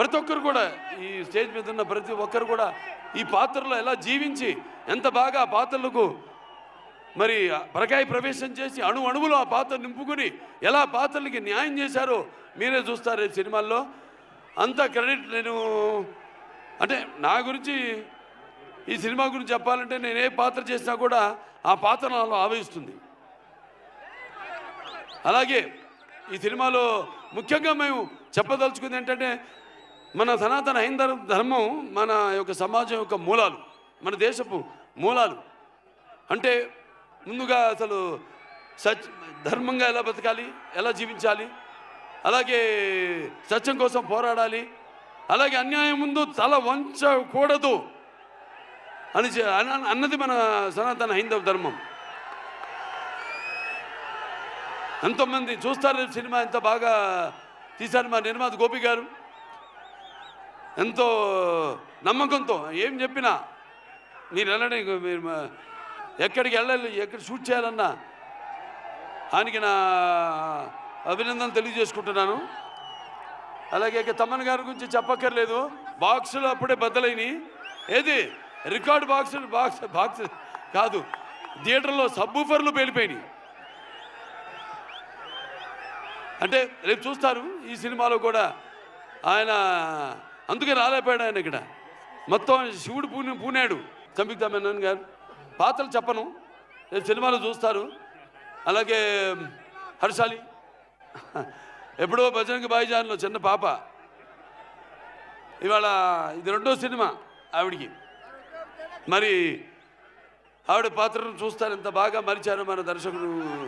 ప్రతి ఒక్కరు కూడా ఈ స్టేజ్ మీద ఉన్న ప్రతి ఒక్కరు కూడా ఈ పాత్రలో ఎలా జీవించి ఎంత బాగా ఆ పాత్రలకు మరి పరకాయ ప్రవేశం చేసి అణు అణువులో ఆ పాత్ర నింపుకుని ఎలా పాత్రలకి న్యాయం చేశారో మీరే చూస్తారు ఈ సినిమాల్లో. అంత క్రెడిట్ నేను అంటే నా గురించి ఈ సినిమా గురించి చెప్పాలంటే నేను ఏ పాత్ర చేసినా కూడా ఆ పాత్ర నాలో ఆవహిస్తుంది. అలాగే ఈ సినిమాలో ముఖ్యంగా మేము చెప్పదలుచుకుంది ఏంటంటే మన సనాతన హైందవ ధర్మం మన యొక్క సమాజం యొక్క మూలాలు మన దేశపు మూలాలు. అంటే ముందుగా అసలు సచ్ ధర్మంగా ఎలా బతకాలి ఎలా జీవించాలి అలాగే సత్యం కోసం పోరాడాలి అలాగే అన్యాయం ముందు తల వంచకూడదు అని అన్న- అన్నది మన సనాతన హైందవ ధర్మం. ఎంతోమంది చూస్తారు సినిమా ఎంత బాగా తీశారు మా నిర్మాత గోపి గారు. ఎంతో నమ్మకంతో ఏం చెప్పినా మీరు వెళ్ళండి మీరు ఎక్కడికి వెళ్ళాలి ఎక్కడ షూట్ చేయాలన్నా ఆయనకి నా అభినందనలు తెలియజేసుకుంటున్నాను. అలాగే ఇక తమ్మన్ గారి గురించి చెప్పక్కర్లేదు. బాక్సులు అప్పుడే బద్దలైనవి ఏది? రికార్డ్ బాక్స్ బాక్స్ బాక్స్ కాదు థియేటర్లో సబ్బూఫర్లు పేలిపోయినాయి. అంటే రేపు చూస్తారు ఈ సినిమాలో కూడా ఆయన అందుకే రాలేపోయాడు ఆయన ఇక్కడ. మొత్తం శివుడు పూని పూనాడు. సంయుక్త మేనన్ గారు. పాత్రలు చెప్పను. రేపు చూస్తారు. అలాగే హర్షాలి. ఎప్పుడో భజనకి బాయిజాన్లో చిన్న పాప. ఇవాళ ఇది రెండో సినిమా ఆవిడికి. మరి ఆవిడ పాత్రను చూస్తారు. ఎంత బాగా మరిచారో మన దర్శకుడు.